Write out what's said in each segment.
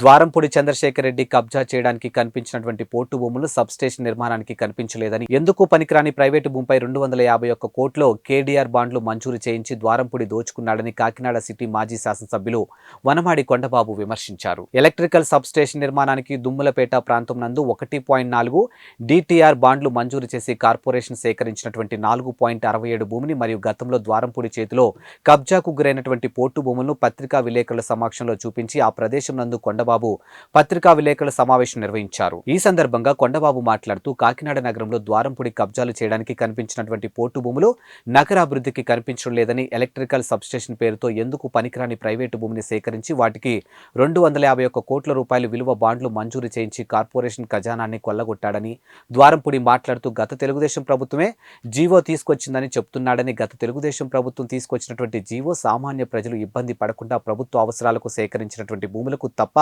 ద్వారంపూడి చంద్రశేఖర్ రెడ్డి కబ్జా చేయడానికి కనిపించినటువంటి పోర్టు భూములు సబ్స్టేషన్ నిర్మాణానికి కనిపించలేదని ఎందుకు పనికిరాని ప్రైవేటు భూమిపై రెండు వందల యాభై ఒక్క కోట్లో కేడీఆర్ బాండ్లు మంజూరు చేయించి ద్వారంపూడి దోచుకున్నాడని కాకినాడ సిటీ మాజీ శాసనసభ్యులు వనమాడి కొండబాబు విమర్శించారు. ఎలక్ట్రికల్ సబ్స్టేషన్ నిర్మాణానికి దుమ్ములపేట ప్రాంతం నందు ఒకటి పాయింట్ నాలుగు డిటిఆర్ బాండ్లు మంజూరు చేసి కార్పొరేషన్ సేకరించినటువంటి నాలుగు పాయింట్ అరవై ఏడు భూమిని మరియు గతంలో ద్వారంపూడి చేతిలో కబ్జాకు గురైనటువంటి పోర్టు భూములను పత్రికా విలేకరుల సమక్షంలో చూపించి ఆ ప్రదేశం నందు కొండ కొండబాబు పత్రికా విలేకరుల సమావేశం నిర్వహించారు. ఈ సందర్భంగా కొండబాబు మాట్లాడుతూ కాకినాడ నగరంలో ద్వారంపుడి కబ్జాలు చేయడానికి కనిపించినటువంటి పోర్టు భూములు నగర అభివృద్ధికి కనిపించడం లేదని ఎలక్ట్రికల్ సబ్స్టేషన్ పేరుతో ఎందుకు పనికిరాని ప్రైవేటు భూమిని సేకరించి వాటికి రెండు వందల యాభై ఒక్క కోట్ల రూపాయల విలువ బాండ్లు మంజూరు చేయించి కార్పొరేషన్ ఖజానాన్ని కొల్లగొట్టాడని ద్వారంపూడి మాట్లాడుతూ గత తెలుగుదేశం ప్రభుత్వమే జీవో తీసుకొచ్చిందని చెప్తున్నాడని గత తెలుగుదేశం ప్రభుత్వం తీసుకొచ్చినటువంటి జీవో సామాన్య ప్రజలు ఇబ్బంది పడకుండా ప్రభుత్వ అవసరాలకు సేకరించినటువంటి భూములకు తప్ప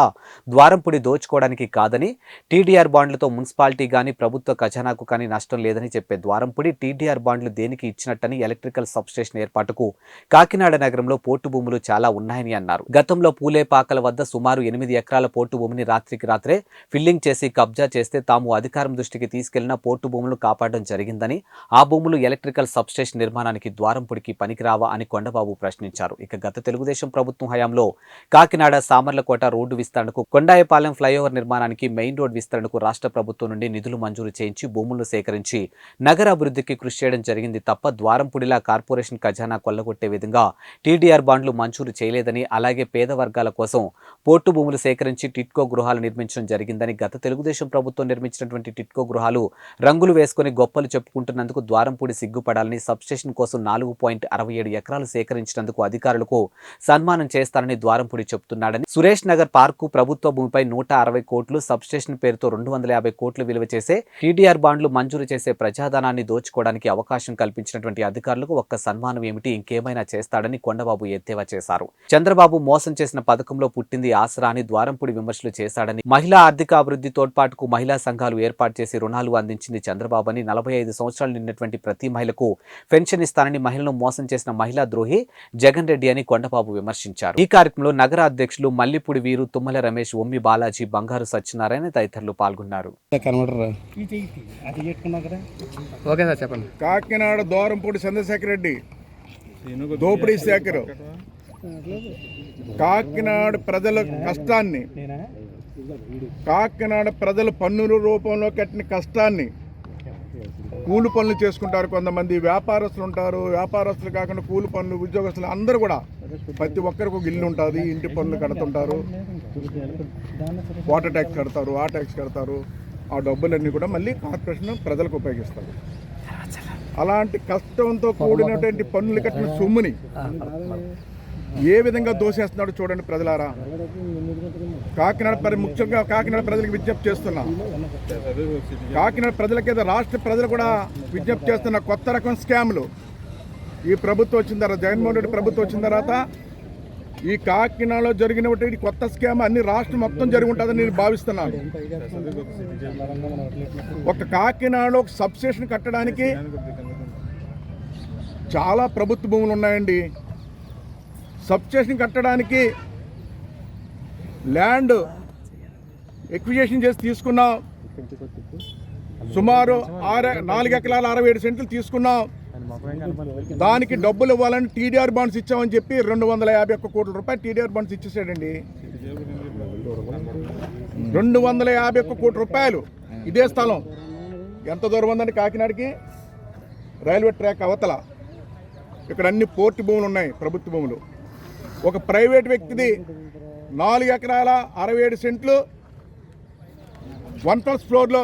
ద్వారంపుడి దోచుకోవడానికి కాదని టీడీఆర్ బాండ్లతో మున్సిపాలిటీ కానీ ప్రభుత్వ ఖజానాకు కానీ నష్టం లేదని చెప్పే ద్వారంపూడి టీడీఆర్ బాండ్లు దేనికి ఇచ్చినట్టని ఎలక్ట్రికల్ సబ్స్టేషన్ ఏర్పాటుకు కాకినాడ నగరంలో పోర్టు భూములు చాలా ఉన్నాయని అన్నారు. గతంలో పూలేపాకల వద్ద సుమారు ఎనిమిది ఎకరాల పోర్టు భూమిని రాత్రికి రాత్రే ఫిల్లింగ్ చేసి కబ్జా చేస్తే తాము అధికారం దృష్టికి తీసుకెళ్ళిన పోర్టు భూములను కాపాడడం జరిగిందని ఆ భూములు ఎలక్ట్రికల్ సబ్స్టేషన్ నిర్మాణానికి ద్వారంపూడికి పనికిరావా అని కొండబాబు ప్రశ్నించారు. ఇక గత తెలుగుదేశం ప్రభుత్వం హయాంలో కాకినాడ సామర్లకోట రోడ్డు విస్తరణకు కొండాయపాలెం ఫ్లైఓవర్ నిర్మాణానికి మెయిన్ రోడ్ విస్తరణకు రాష్ట్ర ప్రభుత్వం నుండి నిధులు మంజూరు చేయించి భూములను సేకరించి నగర అభివృద్ధికి కృషి చేయడం జరిగింది తప్ప ద్వారంపుడిలా కార్పొరేషన్ ఖజానా కొల్లగొట్టే విధంగా టీడీఆర్ బాండ్లు మంజూరు చేయలేదని అలాగే పేద వర్గాల కోసం పోర్టు భూములు సేకరించి టిట్కో గృహాలు నిర్మించడం జరిగిందని గత తెలుగుదేశం ప్రభుత్వం నిర్మించినటువంటి టిట్కో గృహాలు రంగులు వేసుకుని గొప్పలు చెప్పుకుంటున్నందుకు ద్వారంపూడి సిగ్గుపడాలని సబ్స్టేషన్ కోసం నాలుగు పాయింట్ అరవై ఏడు ఎకరాలు సేకరించినందుకు అధికారులకు సన్మానం చేస్తారని ద్వారంపూడి చెప్తున్నాడని సురేష్ నగర్ పార్కు ప్రభుత్వ భూమిపై నూట అరవై కోట్లు సబ్స్టేషన్ పేరుతో రెండు వందల యాభై కోట్లు విలువ చేసే టీడీఆర్ బాండ్లు మంజూరు చేసే ప్రజాధనాన్ని దోచుకోవడానికి అవకాశం కల్పించినటువంటి అధికారులకు ఒక్క సన్మానం ఏమిటి? ఇంకేమైనా చేస్తాడని కొండబాబు ఎద్దేవా చేశారు. చంద్రబాబు మోసం చేసిన పథకంలో పుట్టింది ఆసరా అని ద్వారంపూడి విమర్శలు చేశాడని మహిళా ఆర్థిక అభివృద్ధి తోడ్పాటుకు మహిళా సంఘాలు ఏర్పాటు చేసి రుణాలు అందించింది చంద్రబాబు అని నలభై ఐదు సంవత్సరాలు నిన్నటువంటి ప్రతి మహిళకు పెన్షన్ ఇస్తానని మహిళను మోసం చేసిన మహిళా ద్రోహి జగన్ రెడ్డి అని కొండబాబు విమర్శించారు. ఈ కార్యక్రమంలో నగర అధ్యక్షులు మల్లిపూడి వీరు తుమ్మల రమేష్ ఒమ్మి బాలాజీ బంగారు సత్యనారాయణ తదితరులు పాల్గొన్నారు. కనబడరా ఓకే సార్ చెప్పండి. కాకినాడ దూరంపూడి చంద్రశేఖర్ రెడ్డి దోపిడీ శేఖర్ కాకినాడ ప్రజల కష్టాన్ని కాకినాడ ప్రజల పన్నుల రూపంలో కట్టిన కష్టాన్ని కూలి పనులు చేసుకుంటారు కొంతమంది వ్యాపారస్తులు ఉంటారు. వ్యాపారస్తులు కాకుండా కూలి పనులు ఉద్యోగస్తులు అందరూ కూడా ప్రతి ఒక్కరికి ఒక ఇల్లు ఉంటుంది ఇంటి పనులు కడుతుంటారు. వాటర్ ట్యాక్స్ కడతారు ఆ ట్యాక్స్ కడతారు. ఆ డబ్బులన్నీ కూడా మళ్ళీ కార్పొరేషన్ ప్రజలకు ఉపయోగిస్తారు. అలాంటి కష్టంతో కూడినటువంటి పన్నులు కట్టిన సొమ్ముని ఏ విధంగా దోషేస్తున్నాడో చూడండి ప్రజలారా. కాకినాడ ప్ర- ముఖ్యంగా కాకినాడ ప్రజలకు విజ్ఞప్తి చేస్తున్నా. కాకినాడ ప్రజలకేదో రాష్ట్ర ప్రజలు కూడా విజ్ఞప్తి చేస్తున్న కొత్త రకం స్కామ్లు. ఈ ప్రభుత్వం వచ్చిన తర్వాత జగన్మోహన్ రెడ్డి ప్రభుత్వం వచ్చిన తర్వాత ఈ కాకినాడలో జరిగినటువంటి కొత్త స్కామ్ అన్ని రాష్ట్రం మొత్తం జరిగి ఉంటుందని నేను భావిస్తున్నాను ఒక కాకినాడలో ఒక సబ్స్టేషన్ కట్టడానికి చాలా ప్రభుత్వ భూములు ఉన్నాయండి. సబ్స్టేషన్ కట్టడానికి ల్యాండ్ ఎక్విజేషన్ చేసి తీసుకున్నాం. సుమారు ఆరు నాలుగు ఎకరాల అరవై ఏడు సెంట్లు తీసుకున్నాం. దానికి డబ్బులు ఇవ్వాలని టీడీఆర్ బాండ్స్ ఇచ్చామని చెప్పి రెండు వందల యాభై ఒక్క కోట్ల రూపాయలు టీడీఆర్ బాండ్స్ ఇచ్చేసాడండి. రెండు వందల యాభై ఒక్క కోట్ల రూపాయలు ఇదే స్థలం. ఎంత దూరం ఉందండి కాకినాడకి? రైల్వే ట్రాక్ అవతల. ఇక్కడ అన్ని పోర్టు భూములు ఉన్నాయి ప్రభుత్వ భూములు. ఒక ప్రైవేట్ వ్యక్తిది నాలుగు ఎకరాల అరవై ఏడు సెంట్లు వన్ ప్లస్ ఫ్లోర్లో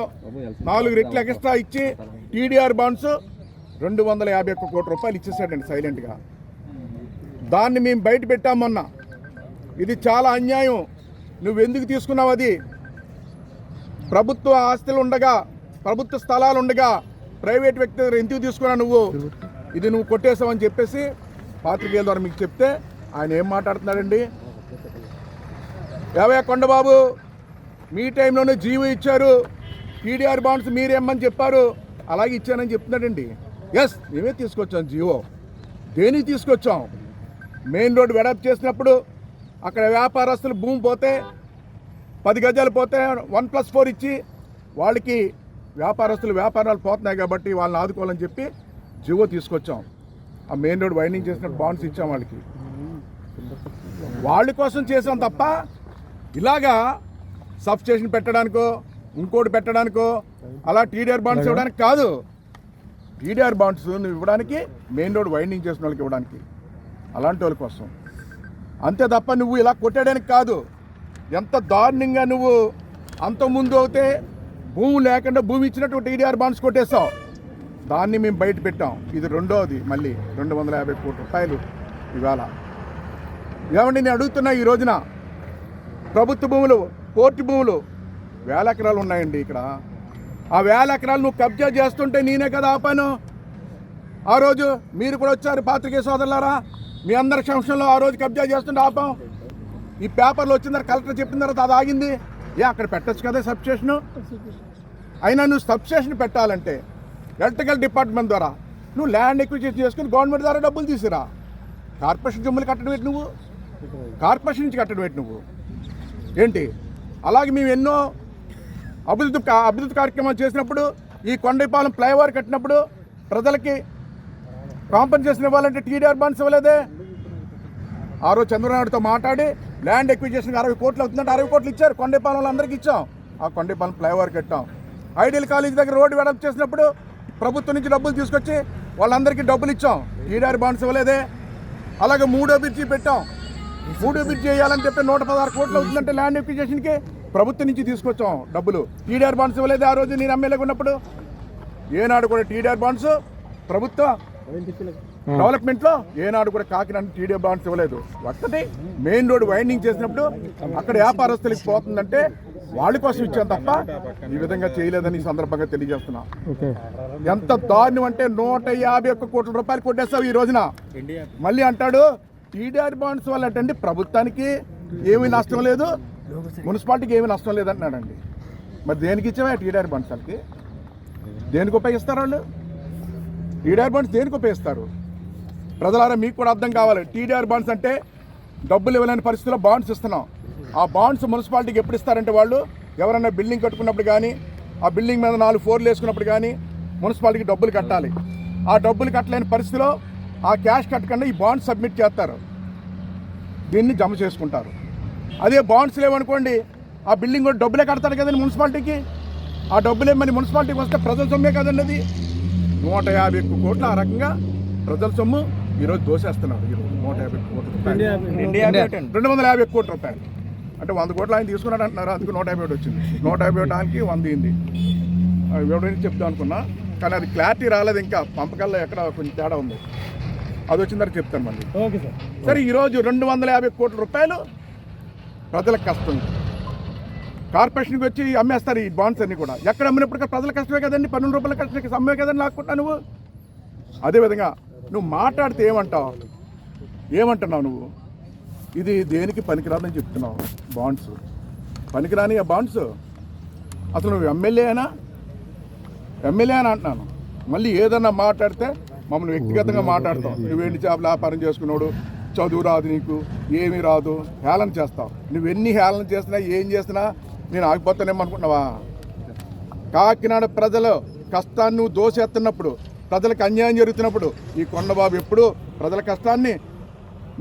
నాలుగు రెట్లు ఎక్స్ట్రా ఇచ్చి టీడీఆర్ బాండ్స్ రెండు వందల యాభై ఒక్క కోట్ల రూపాయలు ఇచ్చేసాడండి సైలెంట్గా. దాన్ని మేము బయట పెట్టాం మొన్న. ఇది చాలా అన్యాయం. నువ్వు ఎందుకు తీసుకున్నావు అది? ప్రభుత్వ ఆస్తులు ఉండగా ప్రభుత్వ స్థలాలు ఉండగా ప్రైవేట్ వ్యక్తి దగ్గర ఎందుకు తీసుకున్నావు నువ్వు? ఇది నువ్వు కొట్టేసావని చెప్పేసి పాత్రికేయుల ద్వారా మీకు చెప్తే ఆయన ఏం మాట్లాడుతున్నాడండి? ఏవయ్య కొండబాబు మీ టైంలోనే జీవో ఇచ్చారు. పీడీఆర్ బాండ్స్ మీరేమ్మని చెప్పారు. అలాగే ఇచ్చానని చెప్తున్నాడండి. ఎస్ మేమే తీసుకొచ్చాం జీవో. దేనికి తీసుకొచ్చాం? మెయిన్ రోడ్ వెడప్ చేసినప్పుడు అక్కడ వ్యాపారస్తులు భూమి పోతే పది గజాలు పోతే వన్ ప్లస్ ఫోర్ ఇచ్చి వాళ్ళకి వ్యాపారస్తులు వ్యాపారాలు పోతున్నాయి కాబట్టి వాళ్ళని ఆదుకోవాలని చెప్పి జివో తీసుకొచ్చాం. ఆ మెయిన్ రోడ్ వైండింగ్ చేసిన బాండ్స్ ఇచ్చాం వాళ్ళకి. వాళ్ళ కోసం చేసాం తప్ప ఇలాగా సబ్ స్టేషన్ పెట్టడానికో ఇంకోటి పెట్టడానికో అలా టీడీఆర్ బాండ్స్ ఇవ్వడానికి కాదు. టీడీఆర్ బాండ్స్ నువ్వు ఇవ్వడానికి మెయిన్ రోడ్ వైండింగ్ చేసిన వాళ్ళకి ఇవ్వడానికి. అలాంటి వాళ్ళ కోసం. అంతే తప్ప నువ్వు ఇలా కొట్టడానికి కాదు. ఎంత దారుణంగా నువ్వు అంత ముందు అయితే భూమి లేకుండా భూమి ఇచ్చినట్టు టీడీఆర్ బాండ్స్ కొట్టేస్తావు దాన్ని మేము బయట పెట్టాం. ఇది రెండోది మళ్ళీ. రెండు వందల యాభై కోట్ల రూపాయలు ఇవాళ. ఏమండి నేను అడుగుతున్నా ఈ రోజున ప్రభుత్వ భూములు కోర్టు భూములు వేల ఎకరాలు ఉన్నాయండి ఇక్కడ. ఆ వేల ఎకరాలు నువ్వు కబ్జా చేస్తుంటే నేనే కదా ఆపాను. ఆ రోజు మీరు కూడా వచ్చారు పాత్రికేయ సోదరులారా. మీ అందరి సంక్షంలో ఆ రోజు కబ్జా చేస్తుంటే ఆపాం. ఈ పేపర్లు వచ్చిన తర్వాత కలెక్టర్ చెప్పిన తర్వాత అది ఆగింది. ఏ అక్కడ పెట్టచ్చు కదా సబ్స్టేషను? అయినా నువ్వు సబ్స్టేషన్ పెట్టాలంటే ఎలక్ట్రికల్ డిపార్ట్మెంట్ ద్వారా నువ్వు ల్యాండ్ ఎక్విజిషన్ చేసుకుని గవర్నమెంట్ ద్వారా డబ్బులు తీసుకురా కార్పొరేషన్ జమ్ములు కట్టడం నువ్వు? కార్పొరేషన్ నుంచి కట్టడం ఏంటి నువ్వు. ఏంటి? అలాగే మేము ఎన్నో అభివృద్ధి కా- అభివృద్ధి కార్యక్రమాలు చేసినప్పుడు ఈ కొండపాలెం ఫ్లైఓవర్ కట్టినప్పుడు ప్రజలకి కాంపెన్సేషన్ ఇవ్వాలంటే టీడీఆర్ బాండ్స్ ఇవ్వలేదే ఆ రోజు చంద్రబాబుతో మాట్లాడి ల్యాండ్ ఎక్విజేషన్కి అరవై కోట్లు అవుతుందంటే అరవై కోట్లు ఇచ్చారు. కొండపాలెంలో అందరికీ ఇచ్చాం. ఆ కొండపాలెం ఫ్లైఓవర్ కట్టాం. ఐడియల్ కాలేజ్ దగ్గర రోడ్డు వెడల్పు చేసినప్పుడు ప్రభుత్వం నుంచి డబ్బులు తీసుకొచ్చి వాళ్ళందరికీ డబ్బులు ఇచ్చాం. టీడీఆర్ బాండ్స్ ఇవ్వలేదే అలాగే మూడో బిర్చి పెట్టాం. మూడో బ్రిడ్జి చేయాలని చెప్పి నూట పదహారు కోట్లు అవుతుందంటే ల్యాండ్ ఎక్విజిషన్కి ప్రభుత్వం నుంచి తీసుకొచ్చాం డబ్బులు. టీడీఆర్ బాండ్స్ ఇవ్వలేదే ఆ రోజు నేను ఎమ్మెల్యేగా ఉన్నప్పుడు. ఏనాడు కూడా టీడీఆర్ బాండ్స్ ప్రభుత్వ డెవలప్మెంట్లో ఏనాడు కూడా కాకినాడ టీడీఆర్ బాండ్స్ ఇవ్వలేదు. ఒక్కటి మెయిన్ రోడ్ వైండింగ్ చేసినప్పుడు అక్కడ వ్యాపారస్తులకి పోతుందంటే వాళ్ళ కోసం ఇచ్చాం తప్ప ఈ విధంగా చేయలేదని సందర్భంగా తెలియజేస్తున్నా. ఎంత దారుణం అంటే నూట యాభై ఒక్క కోట్ల రూపాయలు కొట్టేస్తావు ఈ రోజున. మళ్ళీ అంటాడు టీడీఆర్ బాండ్స్ వల్ల అంటే ప్రభుత్వానికి ఏమీ నష్టం లేదు. మున్సిపాలిటీకి ఏమీ నష్టం లేదంటున్నాడండి. మరి దేనికి ఇచ్చావా టీడీఆర్ బాండ్స్ వాళ్ళకి? దేనికి ఉపయోగిస్తారు వాళ్ళు? టీడీఆర్ బాండ్స్ దేనికి ఉపయోగిస్తారు? ప్రజలారా మీకు కూడా అర్థం కావాలి. టీడీఆర్ బాండ్స్ అంటే డబ్బులు ఇవ్వలేని పరిస్థితిలో బాండ్స్ ఇస్తున్నాం. ఆ బాండ్స్ మున్సిపాలిటీకి ఎప్పుడు ఇస్తారంటే వాళ్ళు? ఎవరైనా బిల్డింగ్ కట్టుకున్నప్పుడు కానీ ఆ బిల్డింగ్ మీద నాలుగు ఫ్లోర్లు వేసుకున్నప్పుడు కానీ మున్సిపాలిటీకి డబ్బులు కట్టాలి. ఆ డబ్బులు కట్టలేని పరిస్థితిలో ఆ క్యాష్ కట్టకుండా ఈ బాండ్స్ సబ్మిట్ చేస్తారు. దీన్ని జమ చేసుకుంటారు. అదే బాండ్స్ లేవనుకోండి ఆ బిల్డింగ్ కూడా డబ్బులే కడతారు కదండి మున్సిపాలిటీకి. ఆ డబ్బులే మరి మున్సిపాలిటీకి వస్తే ప్రజల సొమ్మే కదండి అది నూట యాభై ఒక్క కోట్లు ఆ రకంగా ప్రజల సొమ్ము ఈరోజు దోసేస్తున్నారు. ఈరోజు నూట యాభై కోట్ల రూపాయలు. రెండు వందల యాభై కోట్ల రూపాయలు. అంటే వంద కోట్లు ఆయన తీసుకున్నాడు అంటున్నారు. అందుకు నూట యాభై ఒకటి వచ్చింది. నూట యాభై ఒకటానికి వంద అయింది. ఎవడైనా చెప్తాం అనుకున్నా కానీ అది క్లారిటీ రాలేదు. ఇంకా పంపకాల్లో ఎక్కడ కొంచెం తేడా ఉంది. అది వచ్చిన తర్వాత చెప్తాను మళ్ళీ. Okay sir. సరే ఈరోజు రెండు వందల యాభై కోట్ల రూపాయలు ప్రజలకు కష్టం. కార్పొరేషన్కి వచ్చి అమ్మేస్తారు ఈ బాండ్స్ అన్ని కూడా. ఎక్కడ అమ్మినప్పుడు ప్రజల కష్టమే కదండి పన్నెండు రూపాయల కష్టమే అమ్మే కదండి లాక్కుంటా నువ్వు? అదేవిధంగా నువ్వు మాట్లాడితే ఏమంటావు? ఏమంటున్నావు నువ్వు? ఇది దేనికి పనికిరాదని చెప్తున్నావు బాండ్స్ పనికిరాని ఆ బాండ్స్ అసలు నువ్వు ఎమ్మెల్యేనా ఎమ్మెల్యే అని అంటున్నాను. మళ్ళీ ఏదన్నా మాట్లాడితే మమ్మల్ని వ్యక్తిగతంగా మాట్లాడతావు నువ్వేంటి చేపల వ్యాపారం చేసుకున్నాడు? చదువు రాదు నీకు ఏమీ రాదు. హేళన చేస్తావు నువ్వు ఎన్ని హేళన చేసినా ఏం చేసినా నేను ఆగిపోతానేమో అనుకుంటున్నావా? కాకినాడ ప్రజలు కష్టాన్ని నువ్వు దోసేస్తున్నప్పుడు ప్రజలకు అన్యాయం జరుగుతున్నప్పుడు ఈ కొండబాబు ఎప్పుడు ప్రజల కష్టాన్ని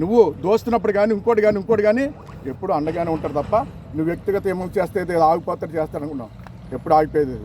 నువ్వు దోస్తున్నప్పుడు కానీ ఇంకోటి కానీ ఇంకోటి కానీ ఎప్పుడు అండగానే ఉంటారు తప్ప నువ్వు వ్యక్తిగత ఏమో చేస్తే ఆగిపోతాడు చేస్తాడు అనుకున్నావు ఎప్పుడు ఆగిపోయేది.